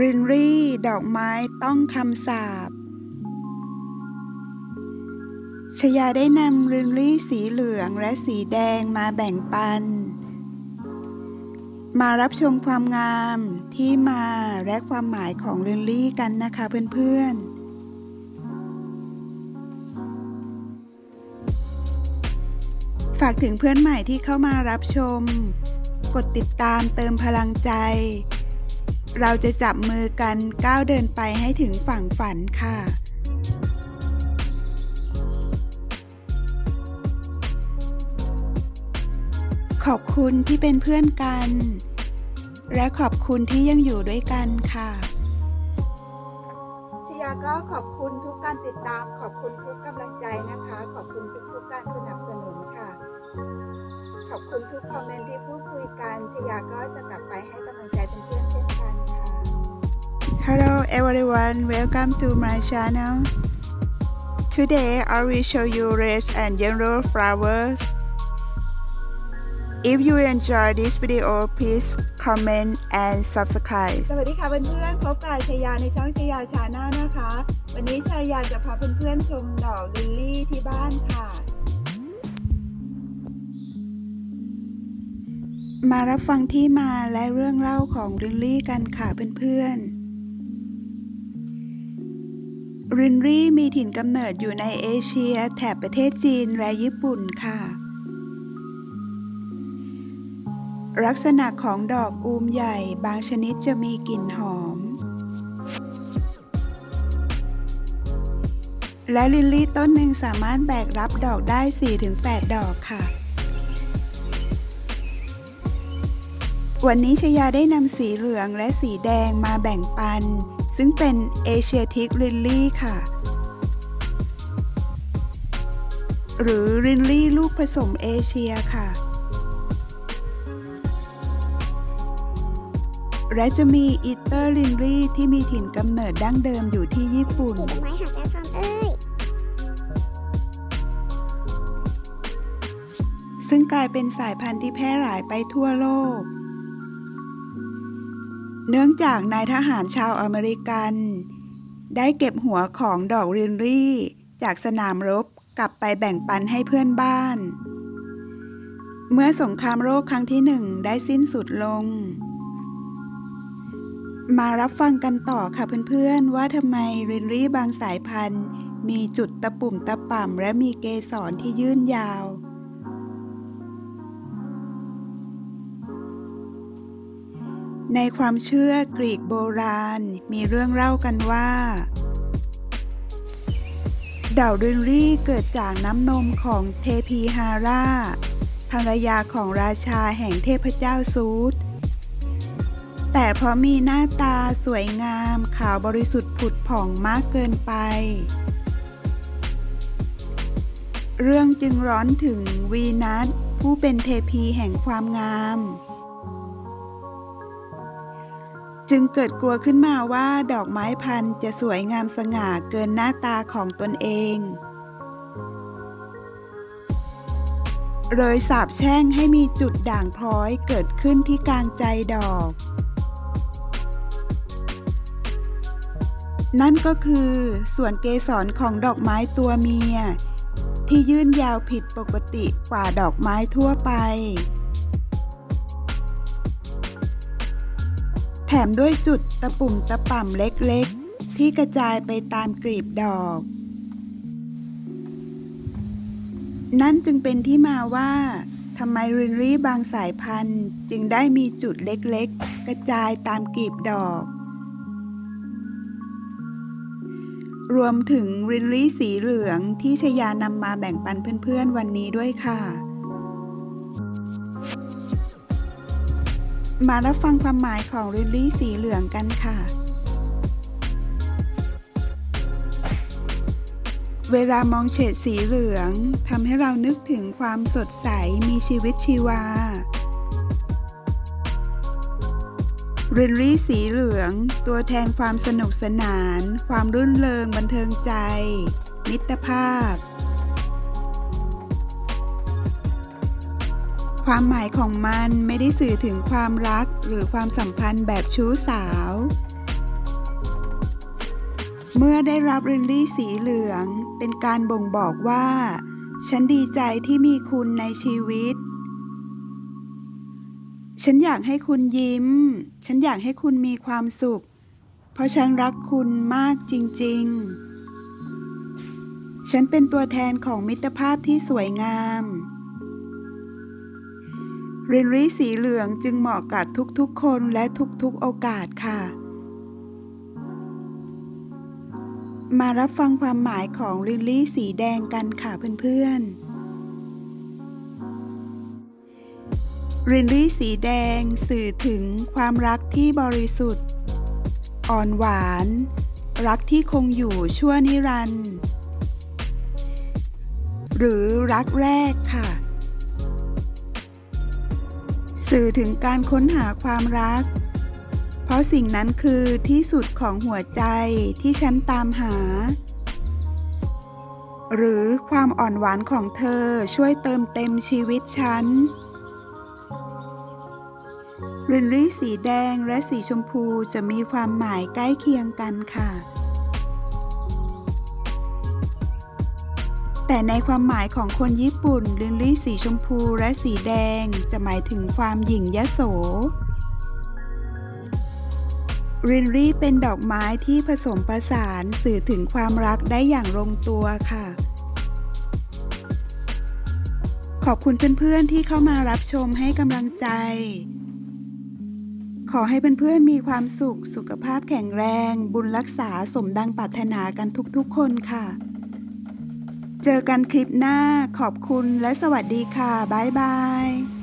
รินรี่ดอกไม้ต้องคำสาปชยาได้นำรินรี่สีเหลืองและสีแดงมาแบ่งปัน มารับชมความงามที่มาและความหมายของรินรี่กันนะคะเพื่อนๆฝากถึงเพื่อนใหม่ที่เข้ามารับชม กดติดตามเติมพลังใจ เราจะจับมือกันก้าวเดินไปให้ถึงฝั่งฝันค่ะ ขอบคุณที่เป็นเพื่อนกัน และขอบคุณที่ยังอยู่ด้วยกันค่ะชยาก็ขอบคุณทุกการติดตาม ขอบคุณทุกกำลังใจนะคะ ขอบคุณทุกๆการสนับสนุนค่ะ ขอบคุณทุกคอมเมนต์ที่พูดคุยกันชยาก็จะกลับไปให้กำลังใจเพื่อนๆเช่นกันค่ะ Hello everyone welcome to my channel Today I will show you red and yellow flowers If you enjoy this video please comment and subscribe สวัสดีค่ะเพื่อนๆพบกับชยาในช่องชยาชาแนลนะคะ วันนี้ชายาจะพาเพื่อนๆชมดอกลิลลี่ที่บ้านค่ะ มารับฟังที่มาและเรื่องเล่าของรินลี่กันค่ะเพื่อนๆ รินลี่มีถิ่นกำเนิดอยู่ในเอเชียแถบประเทศจีนและญี่ปุ่นค่ะ ลักษณะของดอกอูมใหญ่บางชนิดจะมีกลิ่นหอม และลิลลี่ต้นหนึ่งสามารถแบกรับดอกได้ 4-8 ดอกค่ะ วันนี้ชยาได้นำสีเหลืองและสีแดงมาแบ่งปัน ซึ่งเป็นเอเชียทิกลิลลี่ค่ะ หรือรินลี่ลูกผสมเอเชียค่ะ และจะมีอีเตอร์ลินลี่ที่มีถิ่นกำเนิดดั้งเดิมอยู่ที่ญี่ปุ่นกิ่งไม้หักแล้วทำเอ้ยซึ่งกลายเป็นสายพันธุ์ที่แพร่หลายไปทั่วโลก เนื่องจากนายทหารชาวอเมริกัน ได้เก็บหัวของดอกรินรี่ จากสนามรบกลับไปแบ่งปันให้เพื่อนบ้าน เมื่อสงครามโลกครั้งที่หนึ่งได้สิ้นสุดลง มารับฟังกันต่อค่ะเพื่อนๆ ว่าทำไมรินรี่บางสายพันธุ์ มีจุดตะปุ่มตะป่ำและมีเกสรที่ยื่นยาว ในความเชื่อกรีกโบราณมีเรื่องเล่ากันว่าดาวรินรี่เกิดจากน้ำนมของเทพีฮาร่าภรรยาของราชาแห่งเทพเจ้าซูดแต่เพราะมีหน้าตาสวยงามขาวบริสุทธิ์ผุดผ่องมากเกินไป เรื่องจึงร้อนถึงวีนัสผู้เป็นเทพีแห่งความงาม จึงเกิดกลัวขึ้นมาว่าดอกไม้พันธุ์จะสวยงามสง่าเกินหน้าตาของตนเองเลยสาบแช่งให้มีจุดด่างพร้อยเกิดขึ้นที่กลางใจดอก นั่นก็คือส่วนเกสรของดอกไม้ตัวเมีย ที่ยื่นยาวผิดปกติกว่าดอกไม้ทั่วไป ถมด้วยจุดตะปุ่มตะป่ำเล็กๆ ที่กระจายไปตามกลีบดอก นั่นจึงเป็นที่มาว่าทำไมรินรี่บางสายพันธุ์จึงได้มีจุดเล็กๆ กระจายตามกลีบดอก รวมถึงรินลี่สีเหลืองที่ชยานำมาแบ่งปันเพื่อนๆวันนี้ด้วยค่ะ มารับฟังความหมายของรินลี่สีเหลืองกันค่ะ เวลามองเฉดสีเหลืองทำให้เรานึกถึงความสดใสมีชีวิตชีวารินรี่สีเหลือง ตัวแทนความสนุกสนาน ความรื่นเริงบันเทิงใจ มิตรภาพ ความหมายของมันไม่ได้สื่อถึงความรักหรือความสัมพันธ์แบบชู้สาว เมื่อได้รับรินลี่สีเหลือง เป็นการบ่งบอกว่า ฉันดีใจที่มีคุณในชีวิต ฉันอยากให้คุณยิ้ม ฉันอยากให้คุณมีความสุข เพราะฉันรักคุณมากจริง ๆ ฉันเป็นตัวแทนของมิตรภาพที่สวยงาม รินรี่สีเหลืองจึงเหมาะกับทุกๆคนและทุกๆโอกาสค่ะ มารับฟังความหมายของลินลี่สีแดงกันค่ะเพื่อนๆ รินลี่สีแดงสื่อถึงความรักที่บริสุทธิ์ อ่อนหวาน รักที่คงอยู่ชั่วนิรันดร์หรือรักแรกค่ะ สื่อถึงการค้นหาความรัก เพราะสิ่งนั้นคือที่สุดของหัวใจที่ฉันตามหา หรือความอ่อนหวานของเธอช่วยเติมเต็มชีวิตฉันรินลี่สีแดงและสีชมพูจะมีความหมายใกล้เคียงกันค่ะ แต่ในความหมายของคนญี่ปุ่น ลินลี่สีชมพูและสีแดง จะหมายถึงความหยิ่งยโสรินลี่เป็นดอกไม้ที่ผสมผสานสื่อถึงความรักได้อย่างลงตัวค่ะ ขอบคุณเพื่อนๆที่เข้ามารับชมให้กำลังใจ ขอให้เพื่อนๆมีความสุข สุขภาพแข็งแรง บุญรักษาสมดังปรารถนากันทุกๆคนค่ะ เจอกันคลิปหน้าขอบคุณและสวัสดีค่ะ บ๊ายบาย